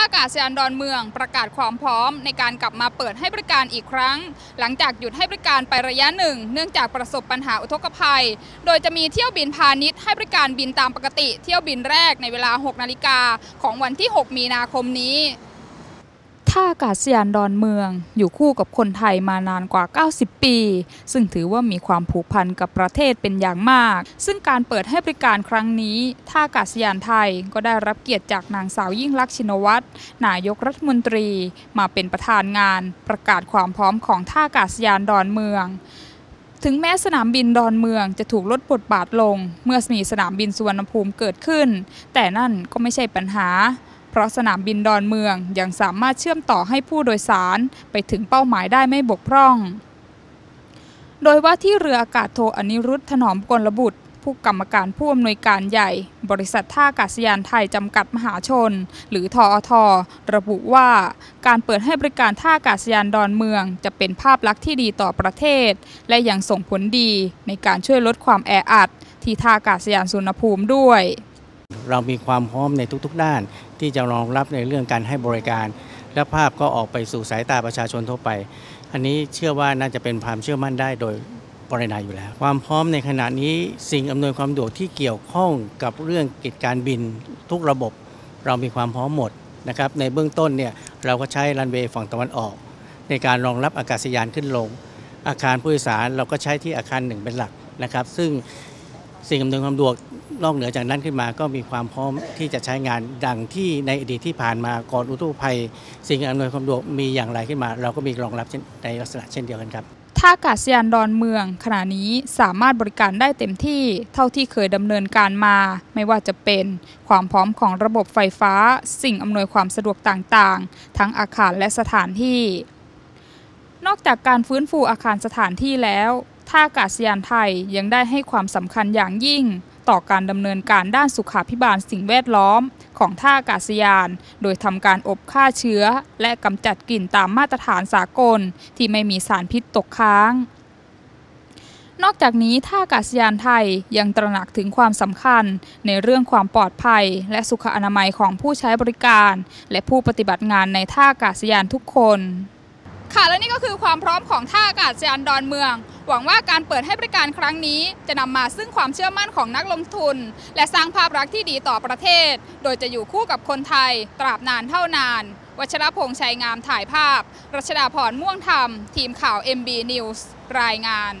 าอากาศยานดอนเมืองประกาศความพร้อมในการกลับมาเปิดให้บริการอีกครั้ง หลังจากหยุดให้บริการไประยะหนึ่ง เนื่องจากประสบปัญหาอุทกภัย โดยจะมีเที่ยวบินพาณิชย์ให้บริการบินตามปกติ เที่ยวบินแรกในเวลา 6 นาฬิกาของวันที่ 6 มีนาคมนี้ ท่าอากาศยานดอนเมืองอยู่คู่กับคนไทยมานานกว่า 90 ปี ซึ่งถือว่ามีความผูกพันกับประเทศเป็นอย่างมาก ซึ่งการเปิดให้บริการครั้งนี้ ท่าอากาศยานไทยก็ได้รับเกียรติจากนางสาวยิ่งลักษณ์ชินวัตรนายกรัฐมนตรี มาเป็นประธานงาน ประกาศความพร้อมของท่าอากาศยานดอนเมืองถึงแม้สนามบินดอนเมืองจะถูกลดบทบาทลง เมื่อมีสนามบินสุวรรณภูมิเกิดขึ้น แต่นั่นก็ไม่ใช่ปัญหา เพราะสนามบินดอนเมืองยังสามารถเชื่อมต่อให้ผู้โดยสารไปถึงเป้าหมายได้ไม่บกพร่อง โดยว่าที่เรืออากาศโทอนิรุทธถนอมกลบุตรผู้กรรมการผู้อำนวยการใหญ่ บริษัทท่าอากาศยานไทยจำกัดมหาชน หรือทอท ระบุว่า การเปิดให้บริการท่าอากาศยานดอนเมือง จะเป็นภาพลักษณ์ที่ดีต่อประเทศ และยังส่งผลดีในการช่วยลดความแออัด ที่ท่าอากาศยานสุวรรณภูมิด้วย เรามีความพร้อมในทุกๆ ด้าน ที่จะรองรับในเรื่องการให้บริการ และภาพก็ออกไปสู่สายตาประชาชนทั่วไป อันนี้เชื่อว่าน่าจะเป็นความเชื่อมั่นได้โดยปรินายอยู่แล้ว ความพร้อมในขณะนี้สิ่งอำนวยความสะดวกที่เกี่ยวข้องกับเรื่องกิจการบินทุกระบบ เรามีความพร้อมหมดนะครับในเบื้องต้นเนี่ยเราก็ใช้รันเวย์ฝั่งตะวันออก ในการรองรับอากาศยานขึ้นลง อาคารผู้โดยสารเราก็ใช้ที่อาคารหนึ่งเป็นหลักนะครับ ซึ่ง สิ่งอำนวยความสะดวกนอกเหนือจากนั้นขึ้นมาก็มีความพร้อมที่จะใช้งานดังที่ในอดีตที่ผ่านมาก่อนอุทกภัย สิ่งอำนวยความสะดวกมีอย่างไรขึ้นมา เราก็มีรองรับในลักษณะเช่นเดียวกันครับท่าอากาศยานดอนเมือง ขณะนี้สามารถบริการได้เต็มที่เท่าที่เคยดำเนินการมา ไม่ว่าจะเป็นความพร้อมของระบบไฟฟ้า สิ่งอำนวยความสะดวกต่างๆ ทั้งอาคารและสถานที่ นอกจากการฟื้นฟูอาคารสถานที่แล้ว ท่าอากาศยานไทยยังได้ให้ความสำคัญอย่างยิ่ง ต่อการดำเนินการด้านสุขาพิบาลสิ่งแวดล้อม ของท่าอากาศยาน โดยทำการอบฆ่าเชื้อ และกำจัดกลิ่นตามมาตรฐานสากล ที่ไม่มีสารพิษตกค้างนอกจากนี้ท่าอากาศยานไทยยังตระหนักถึงความสำคัญในเรื่องความปลอดภัย และสุขอนามัยของผู้ใช้บริการ และผู้ปฏิบัติงานในท่าอากาศยานทุกคน ค่ะและนี่ก็คือความพร้อมของท่าอากาศยานดอนเมือง หวังว่าการเปิดให้บริการครั้งนี้ จะนำมาซึ่งความเชื่อมั่นของนักลงทุน และสร้างภาพลักษณ์ที่ดีต่อประเทศ โดยจะอยู่คู่กับคนไทย ตราบนานเท่านาน วัชรพงษ์ชัยงามถ่ายภาพ รัชดาพรม่วงธรรม ทีมข่าว MB News รายงาน